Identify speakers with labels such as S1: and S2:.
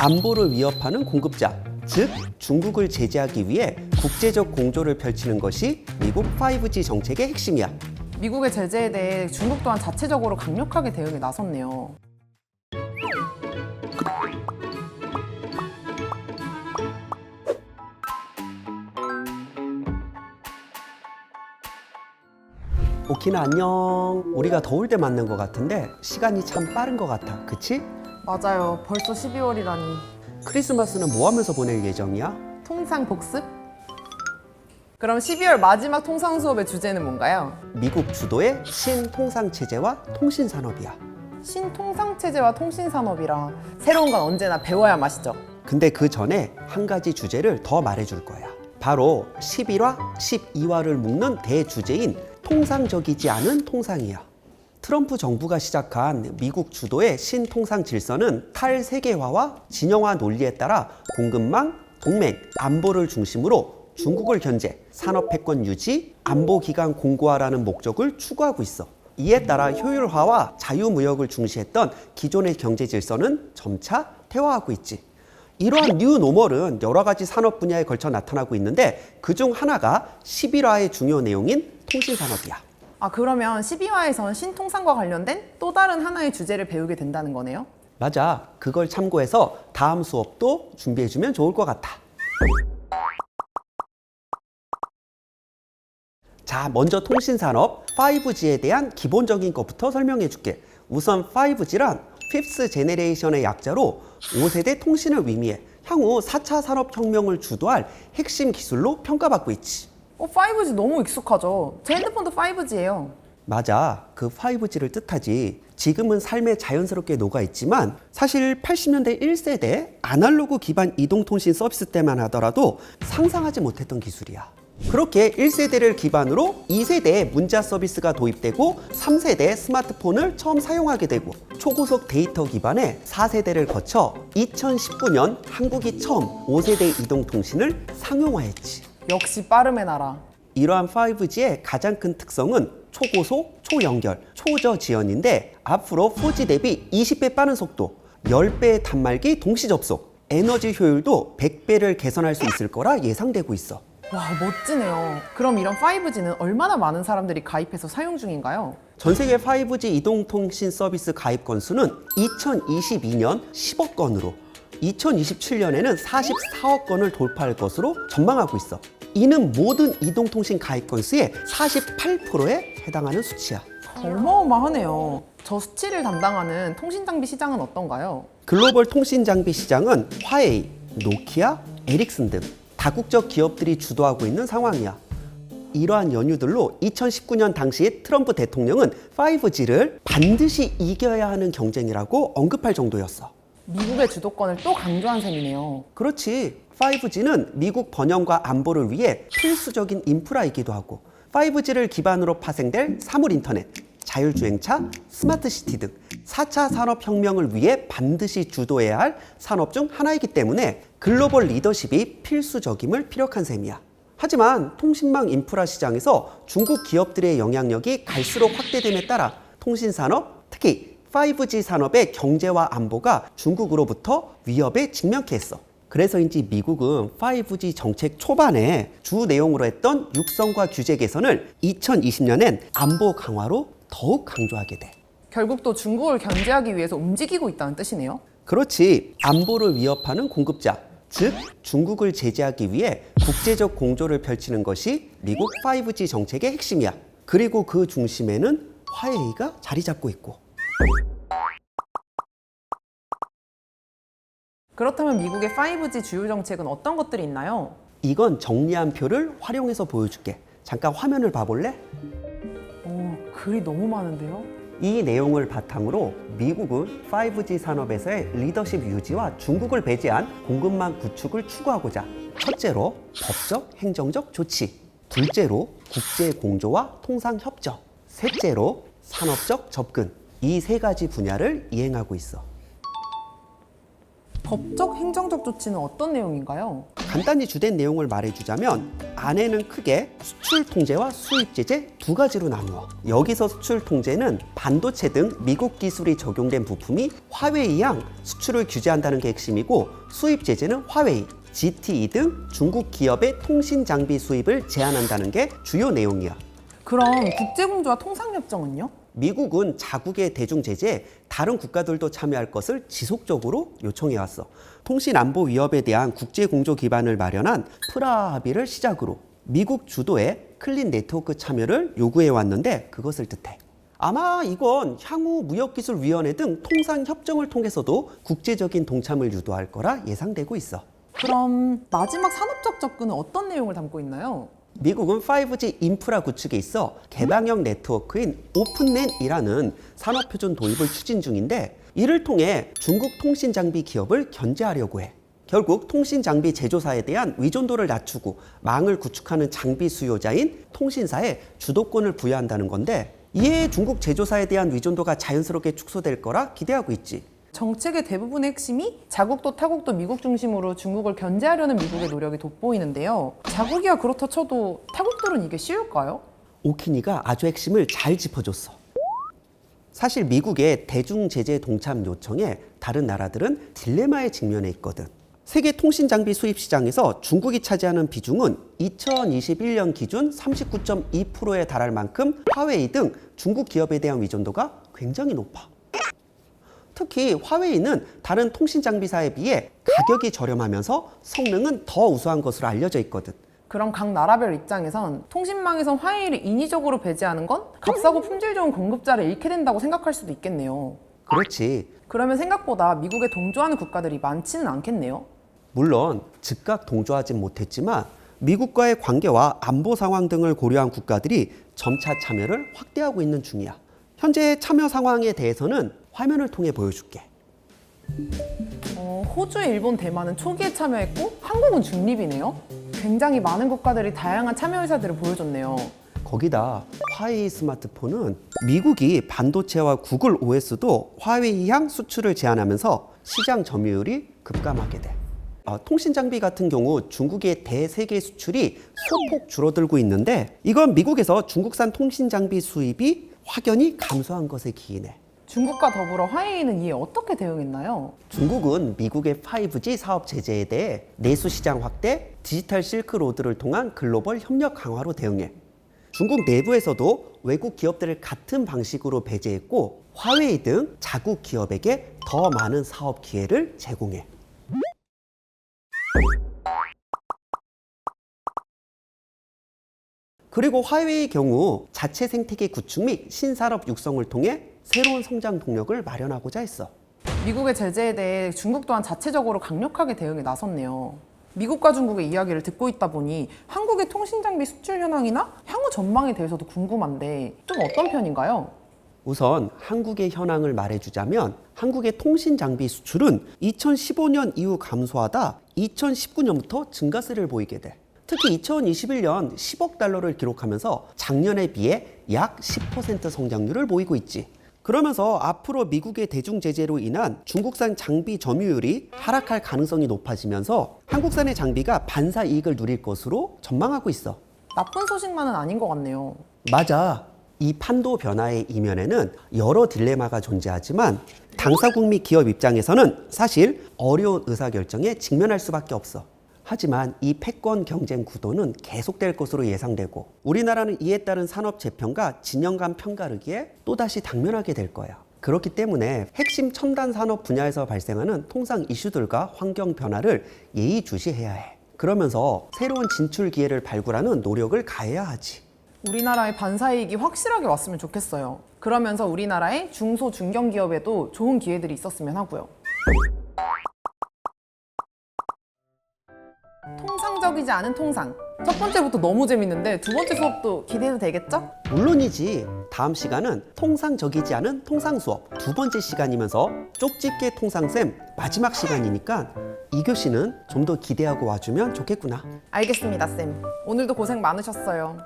S1: 안보를 위협하는 공급자, 즉 중국을 제재하기 위해 국제적 공조를 펼치는 것이 미국 5G 정책의 핵심이야.
S2: 미국의 제재에 대해 중국 또한 자체적으로 강력하게 대응에 나섰네요.
S1: 오키나 안녕. 우리가 더울 때 맞는 것 같은데 시간이 참 빠른 것 같아. 그치?
S2: 맞아요. 벌써 12월이라니.
S1: 크리스마스는 뭐 하면서 보낼 예정이야?
S2: 통상 복습? 그럼 12월 마지막 통상 수업의 주제는 뭔가요?
S1: 미국 주도의 신통상 체제와 통신 산업이야.
S2: 신통상 체제와 통신 산업이라 새로운 건 언제나 배워야 맛이죠.
S1: 근데 그 전에 한 가지 주제를 더 말해줄 거야. 바로 11화, 12화를 묶는 대주제인 통상적이지 않은 통상이야. 트럼프 정부가 시작한 미국 주도의 신통상 질서는 탈세계화와 진영화 논리에 따라 공급망, 동맹, 안보를 중심으로 중국을 견제, 산업 패권 유지, 안보 기관 공고화라는 목적을 추구하고 있어. 이에 따라 효율화와 자유무역을 중시했던 기존의 경제 질서는 점차 퇴화하고 있지. 이러한 뉴 노멀은 여러 가지 산업 분야에 걸쳐 나타나고 있는데 그중 하나가 11화의 중요 내용인 통신 산업이야.
S2: 아 그러면 12화에선 신통상과 관련된 또 다른 하나의 주제를 배우게 된다는 거네요.
S1: 맞아. 그걸 참고해서 다음 수업도 준비해 주면 좋을 것 같아. 자, 먼저 통신 산업 5G에 대한 기본적인 것부터 설명해 줄게. 우선 5G란 Fifth Generation의 약자로 5세대 통신을 의미해 향후 4차 산업혁명을 주도할 핵심 기술로 평가받고 있지.
S2: 어 5G 너무 익숙하죠. 제 핸드폰도 5G예요.
S1: 맞아. 그 5G를 뜻하지. 지금은 삶에 자연스럽게 녹아 있지만 사실 80년대 1세대 아날로그 기반 이동통신 서비스 때만 하더라도 상상하지 못했던 기술이야. 그렇게 1세대를 기반으로 2세대 문자 서비스가 도입되고 3세대 스마트폰을 처음 사용하게 되고 초고속 데이터 기반의 4세대를 거쳐 2019년 한국이 처음 5세대 이동통신을 상용화했지.
S2: 역시 빠름의 나라.
S1: 이러한 5G의 가장 큰 특성은 초고속, 초연결, 초저 지연인데 앞으로 4G 대비 20배 빠른 속도, 10배의 단말기 동시 접속, 에너지 효율도 100배를 개선할 수 있을 거라 예상되고 있어.
S2: 와 멋지네요. 그럼 이런 5G는 얼마나 많은 사람들이 가입해서 사용 중인가요?
S1: 전 세계 5G 이동통신 서비스 가입 건수는 2022년 10억 건으로 2027년에는 44억 건을 돌파할 것으로 전망하고 있어. 이는 모든 이동통신 가입 건수의 48%에 해당하는 수치야.
S2: 어마어마하네요. 저 수치를 담당하는 통신 장비 시장은 어떤가요?
S1: 글로벌 통신 장비 시장은 화웨이, 노키아, 에릭슨 등 다국적 기업들이 주도하고 있는 상황이야. 이러한 연유들로 2019년 당시 트럼프 대통령은 5G를 반드시 이겨야 하는 경쟁이라고 언급할 정도였어.
S2: 미국의 주도권을 또 강조한 셈이네요.
S1: 그렇지. 5G는 미국 번영과 안보를 위해 필수적인 인프라이기도 하고 5G를 기반으로 파생될 사물 인터넷, 자율주행차, 스마트시티 등 4차 산업혁명을 위해 반드시 주도해야 할 산업 중 하나이기 때문에 글로벌 리더십이 필수적임을 피력한 셈이야. 하지만 통신망 인프라 시장에서 중국 기업들의 영향력이 갈수록 확대됨에 따라 통신산업, 특히 5G 산업의 경제와 안보가 중국으로부터 위협에 직면케 했어. 그래서인지 미국은 5G 정책 초반에 주 내용으로 했던 육성과 규제 개선을 2020년엔 안보 강화로 더욱 강조하게 돼.
S2: 결국 또 중국을 견제하기 위해서 움직이고 있다는 뜻이네요.
S1: 그렇지. 안보를 위협하는 공급자, 즉 중국을 제재하기 위해 국제적 공조를 펼치는 것이 미국 5G 정책의 핵심이야. 그리고 그 중심에는 화웨이가 자리 잡고 있고.
S2: 그렇다면 미국의 5G 주요 정책은 어떤 것들이 있나요?
S1: 이건 정리한 표를 활용해서 보여줄게. 잠깐 화면을 봐볼래?
S2: 오, 글이 너무 많은데요?
S1: 이 내용을 바탕으로 미국은 5G 산업에서의 리더십 유지와 중국을 배제한 공급망 구축을 추구하고자 첫째로 법적, 행정적 조치, 둘째로 국제 공조와 통상 협정, 셋째로 산업적 접근 이 세 가지 분야를 이행하고 있어.
S2: 법적, 행정적 조치는 어떤 내용인가요?
S1: 간단히 주된 내용을 말해주자면 안에는 크게 수출 통제와 수입 제재 두 가지로 나누어. 여기서 수출 통제는 반도체 등 미국 기술이 적용된 부품이 화웨이양 수출을 규제한다는 게 핵심이고 수입 제재는 화웨이, GTE 등 중국 기업의 통신 장비 수입을 제한한다는 게 주요 내용이야.
S2: 그럼 국제공조와 통상협정은요?
S1: 미국은 자국의 대중 제재에 다른 국가들도 참여할 것을 지속적으로 요청해 왔어. 통신 안보 위협에 대한 국제 공조 기반을 마련한 프라 합의를 시작으로 미국 주도의 클린 네트워크 참여를 요구해 왔는데 그것을 뜻해. 아마 이건 향후 무역기술위원회 등 통상 협정을 통해서도 국제적인 동참을 유도할 거라 예상되고 있어.
S2: 그럼 마지막 산업적 접근은 어떤 내용을 담고 있나요?
S1: 미국은 5G 인프라 구축에 있어 개방형 네트워크인 오픈넷이라는 산업 표준 도입을 추진 중인데 이를 통해 중국 통신 장비 기업을 견제하려고 해. 결국 통신 장비 제조사에 대한 의존도를 낮추고 망을 구축하는 장비 수요자인 통신사에 주도권을 부여한다는 건데 이에 중국 제조사에 대한 의존도가 자연스럽게 축소될 거라 기대하고 있지.
S2: 정책의 대부분의 핵심이 자국도 타국도 미국 중심으로 중국을 견제하려는 미국의 노력이 돋보이는데요. 자국이야 그렇다 쳐도 타국들은 이게 쉬울까요?
S1: 오키니가 아주 핵심을 잘 짚어줬어. 사실 미국의 대중 제재 동참 요청에 다른 나라들은 딜레마에 직면해 있거든. 세계 통신 장비 수입 시장에서 중국이 차지하는 비중은 2021년 기준 39.2%에 달할 만큼 화웨이 등 중국 기업에 대한 의존도가 굉장히 높아. 특히 화웨이는 다른 통신 장비사에 비해 가격이 저렴하면서 성능은 더 우수한 것으로 알려져 있거든.
S2: 그럼 각 나라별 입장에선 통신망에선 화웨이를 인위적으로 배제하는 건 값싸고 품질 좋은 공급자를 잃게 된다고 생각할 수도 있겠네요.
S1: 그렇지.
S2: 그러면 생각보다 미국에 동조하는 국가들이 많지는 않겠네요.
S1: 물론 즉각 동조하진 못했지만 미국과의 관계와 안보 상황 등을 고려한 국가들이 점차 참여를 확대하고 있는 중이야. 현재 참여 상황에 대해서는 화면을 통해 보여줄게.
S2: 어, 호주, 일본, 대만은 초기에 참여했고 한국은 중립이네요. 굉장히 많은 국가들이 다양한 참여 의사들을 보여줬네요.
S1: 거기다 화웨이 스마트폰은 미국이 반도체와 구글 OS도 화웨이향 수출을 제한하면서 시장 점유율이 급감하게 돼. 어, 통신 장비 같은 경우 중국의 대세계 수출이 소폭 줄어들고 있는데 이건 미국에서 중국산 통신 장비 수입이 확연히 감소한 것에 기인해.
S2: 중국과 더불어 화웨이는 이에 어떻게 대응했나요?
S1: 중국은 미국의 5G 사업 제재에 대해 내수 시장 확대, 디지털 실크로드를 통한 글로벌 협력 강화로 대응해. 중국 내부에서도 외국 기업들을 같은 방식으로 배제했고 화웨이 등 자국 기업에게 더 많은 사업 기회를 제공해. 그리고 화웨이의 경우 자체 생태계 구축 및 신산업 육성을 통해 새로운 성장 동력을 마련하고자 했어.
S2: 미국의 제재에 대해 중국 또한 자체적으로 강력하게 대응에 나섰네요. 미국과 중국의 이야기를 듣고 있다 보니 한국의 통신 장비 수출 현황이나 향후 전망에 대해서도 궁금한데 좀 어떤 편인가요?
S1: 우선 한국의 현황을 말해주자면 한국의 통신 장비 수출은 2015년 이후 감소하다 2019년부터 증가세를 보이게 돼. 특히 2021년 10억 달러를 기록하면서 작년에 비해 약 10% 성장률을 보이고 있지. 그러면서 앞으로 미국의 대중 제재로 인한 중국산 장비 점유율이 하락할 가능성이 높아지면서 한국산의 장비가 반사 이익을 누릴 것으로 전망하고 있어.
S2: 나쁜 소식만은 아닌 것 같네요.
S1: 맞아. 이 판도 변화의 이면에는 여러 딜레마가 존재하지만 당사국 및 기업 입장에서는 사실 어려운 의사결정에 직면할 수밖에 없어. 하지만 이 패권 경쟁 구도는 계속될 것으로 예상되고 우리나라는 이에 따른 산업 재편과 진영 간 편가르기에 또다시 당면하게 될 거야. 그렇기 때문에 핵심 첨단 산업 분야에서 발생하는 통상 이슈들과 환경 변화를 예의주시해야 해. 그러면서 새로운 진출 기회를 발굴하는 노력을 가해야 하지.
S2: 우리나라의 반사이익이 확실하게 왔으면 좋겠어요. 그러면서 우리나라의 중소 중견 기업에도 좋은 기회들이 있었으면 하고요. 통상적이지 않은 통상. 첫 번째부터 너무 재밌는데 두 번째 수업도 기대해도 되겠죠?
S1: 물론이지. 다음 시간은 통상적이지 않은 통상 수업 두 번째 시간이면서 쪽집게 통상쌤 마지막 시간이니까 이 교시는 좀 더 기대하고 와주면 좋겠구나.
S2: 알겠습니다, 쌤. 오늘도 고생 많으셨어요.